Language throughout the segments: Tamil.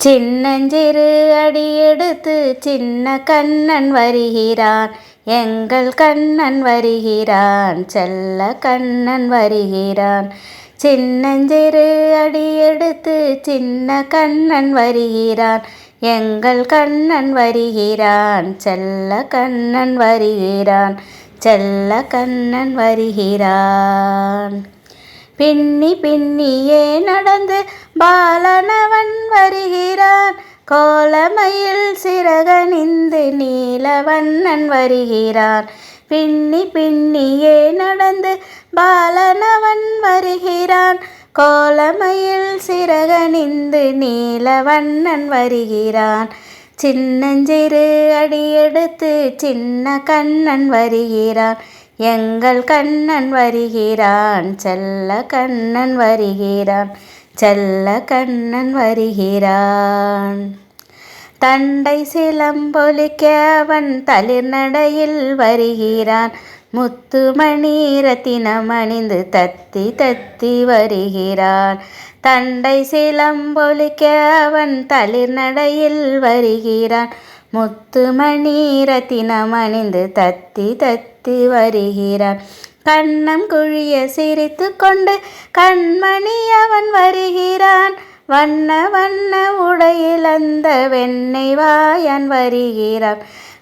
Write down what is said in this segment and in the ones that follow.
சின்னஞ்சிறு அடியெடுத்து சின்ன கண்ணன் வருகிறான். எங்கள் கண்ணன் வருகிறான் செல்ல கண்ணன் வருகிறான். சின்னஞ்சிறு அடியெடுத்து சின்ன கண்ணன் வருகிறான். எங்கள் கண்ணன் வருகிறான் செல்ல கண்ணன் வருகிறான். செல்ல கண்ணன் வருகிறான். பின்னி பின்னியே நடந்து பாலனவன் வருகிறான். கோலமையில் சிறகணிந்து நீலவண்ணன் வருகிறான். பின்னி பின்னியே நடந்து பாலனவன் வருகிறான். கோலமையில் சிறகணிந்து நீலவண்ணன் வருகிறான். சின்னஞ்சிறு அடியெடுத்து சின்ன கண்ணன் வருகிறான். எங்கள் கண்ணன் வருகிறான். செல்ல கண்ணன் வருகிறான். செல்ல கண்ணன் வருகிறான். தண்டை சிலம்பொலிக்க அவன் தளிர் நடையில் வருகிறான். முத்துமணி ரத்தினம் அணிந்து தத்தி தத்தி வருகிறான். தண்டை சிலம்பொலிக்க அவன் தளிர் நடையில் வருகிறான். முத்துமணி ரத்தினம் அணிந்து தத்தி தத்தி வருகிறான். கண்ணம் குழிய சிரித்து கொண்டு கண்மணி அவன் வருகிறான். வண்ண வண்ண உடையில் அந்த வெண்ணெய் வாயன் வருகிறான்.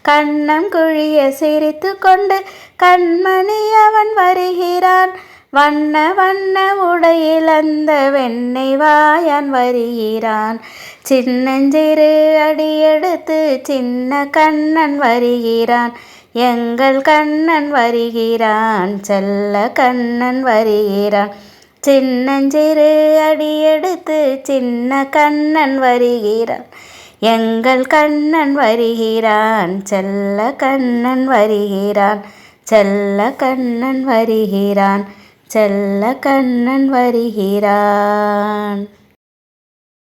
கண்ணம் குழிய சிரித்து கொண்டு கண்மணி அவன் வருகிறான். வண்ண வண்ண உடையில் அந்த வெண்ணெய் வாயன் வருகிறான். சின்னஞ்சிறு அடியெடுத்து சின்ன கண்ணன் வருகிறான். எங்கள் கண்ணன் வருகிறான் செல்ல கண்ணன் வருகிறான். சின்னஞ்சிறு அடியெடுத்து சின்ன கண்ணன் வருகிறான். எங்கள் கண்ணன் வருகிறான் செல்ல கண்ணன் வருகிறான். செல்ல கண்ணன் வருகிறான் செல்ல கண்ணன் வருகிறான்.